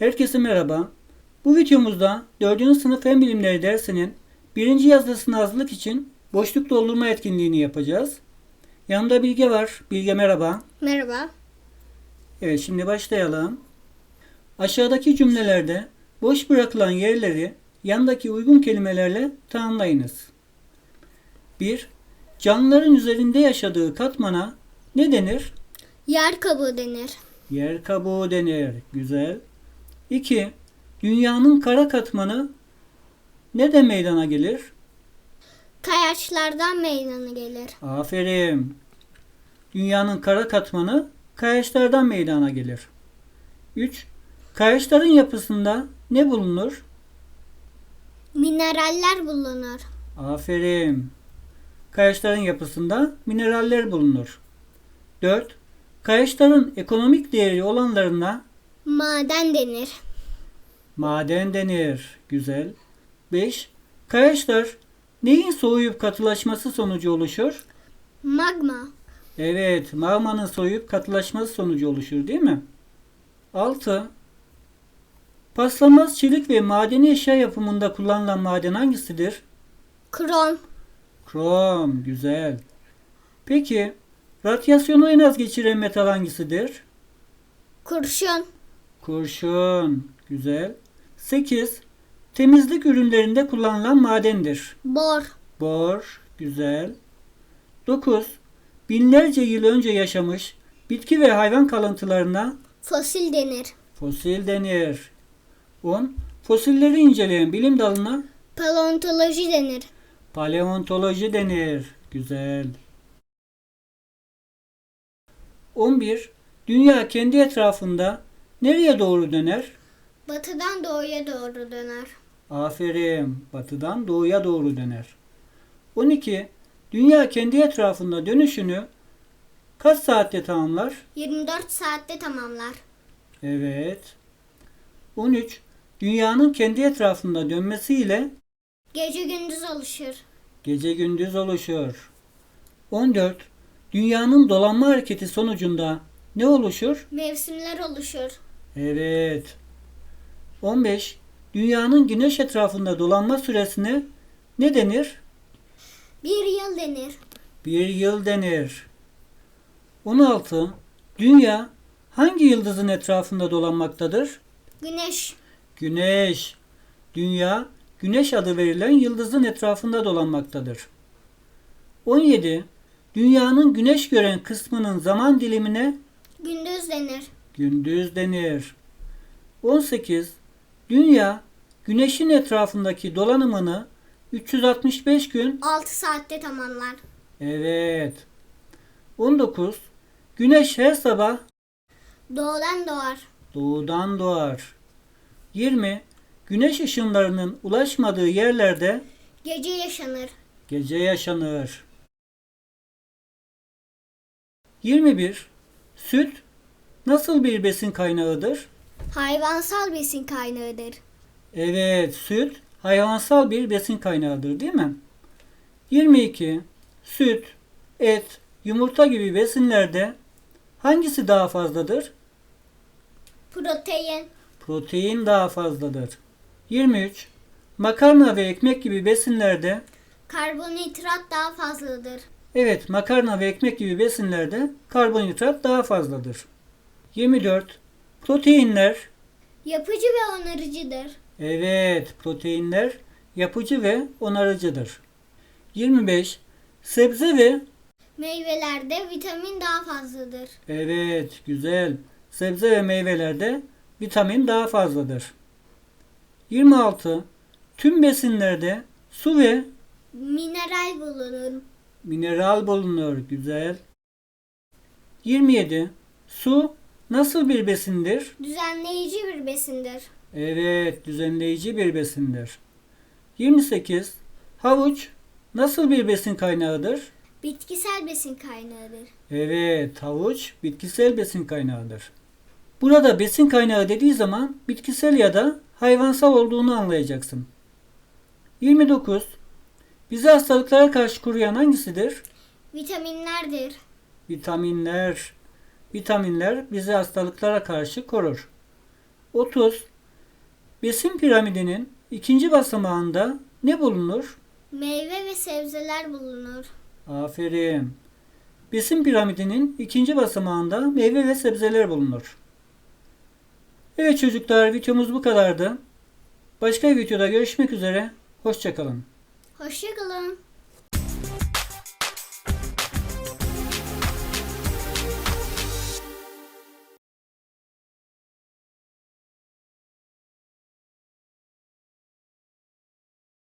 Herkese merhaba. Bu videomuzda 4. sınıf fen bilimleri dersinin birinci yazısına hazırlık için boşluk doldurma etkinliğini yapacağız. Yanımda Bilge var. Bilge merhaba. Merhaba. Evet şimdi başlayalım. Aşağıdaki cümlelerde boş bırakılan yerleri yandaki uygun kelimelerle tamamlayınız. 1. Canlıların üzerinde yaşadığı katmana ne denir? Yer kabuğu denir. Yer kabuğu denir. Güzel. 2. Dünyanın kara katmanı ne de meydana gelir? Kayaçlardan meydana gelir. Aferin. Dünyanın kara katmanı kayaçlardan meydana gelir. 3. Kayaçların yapısında ne bulunur? Mineraller bulunur. Aferin. Kayaçların yapısında mineraller bulunur. 4. Kayaçların ekonomik değeri olanlarına Maden denir. maden denir. Güzel. 5. Kayaçlar neyin soğuyup katılaşması sonucu oluşur? Magma. Evet, magmanın soğuyup katılaşması sonucu oluşur değil mi? 6. Paslanmaz çelik ve madeni eşya yapımında kullanılan maden hangisidir? Krom. Krom, güzel. Peki, radyasyonu en az geçiren metal hangisidir? Kurşun. Kurşun, güzel. 8. Temizlik ürünlerinde kullanılan madendir. Bor. Bor, güzel. 9. Binlerce yıl önce yaşamış bitki ve hayvan kalıntılarına Fosil denir. fosil denir. 10. Fosilleri inceleyen bilim dalına Paleontoloji denir. paleontoloji denir. Güzel. 11. Dünya kendi etrafında nereye doğru döner? Batıdan doğuya doğru döner. Aferin. Batıdan doğuya doğru döner. 12. Dünya kendi etrafında dönüşünü kaç saatte tamamlar? 24 saatte tamamlar. Evet. 13. Dünyanın kendi etrafında dönmesiyle Gece gündüz oluşur. gece gündüz oluşur. 14. Dünyanın dolanma hareketi sonucunda ne oluşur? Mevsimler oluşur. Evet. 15. Dünyanın güneş etrafında dolanma süresine ne denir? Bir yıl denir. Bir yıl denir. 16. Dünya hangi yıldızın etrafında dolanmaktadır? Güneş. Güneş. Dünya, Güneş adı verilen yıldızın etrafında dolanmaktadır. 17. Dünyanın güneş gören kısmının zaman dilimine Gündüz denir. Gündüz denir. 18. Dünya, Güneş'in etrafındaki dolanımını 365 gün 6 saatte tamamlar. Evet. 19. Güneş her sabah Doğudan doğar. doğudan doğar. 20. Güneş ışınlarının ulaşmadığı yerlerde Gece yaşanır. gece yaşanır. 21. Süt nasıl bir besin kaynağıdır? Hayvansal besin kaynağıdır. Evet, süt hayvansal bir besin kaynağıdır değil mi? 22. Süt, et, yumurta gibi besinlerde hangisi daha fazladır? Protein. Protein daha fazladır. 23. Makarna ve ekmek gibi besinlerde Karbonhidrat daha fazladır. evet makarna ve ekmek gibi besinlerde karbonhidrat daha fazladır. 24. Proteinler Yapıcı ve onarıcıdır. evet proteinler yapıcı ve onarıcıdır. 25. Sebze ve Meyvelerde vitamin daha fazladır. evet güzel sebze ve meyvelerde vitamin daha fazladır. 26. Tüm besinlerde su ve Mineral bulunur. Mineral bulunur. Güzel. 27. Su nasıl bir besindir? Düzenleyici bir besindir. Evet, düzenleyici bir besindir. 28. Havuç nasıl bir besin kaynağıdır? Bitkisel besin kaynağıdır. Evet, havuç bitkisel besin kaynağıdır. Burada besin kaynağı dediği zaman bitkisel ya da hayvansal olduğunu anlayacaksın. 29. Bizi hastalıklara karşı koruyan hangisidir? Vitaminlerdir. Vitaminler. Vitaminler bizi hastalıklara karşı korur. 30. Besin piramidinin ikinci basamağında ne bulunur? Meyve ve sebzeler bulunur. Aferin. Besin piramidinin ikinci basamağında meyve ve sebzeler bulunur. Evet çocuklar videomuz bu kadardı. Başka bir videoda görüşmek üzere. Hoşçakalın. Hoşçakalın.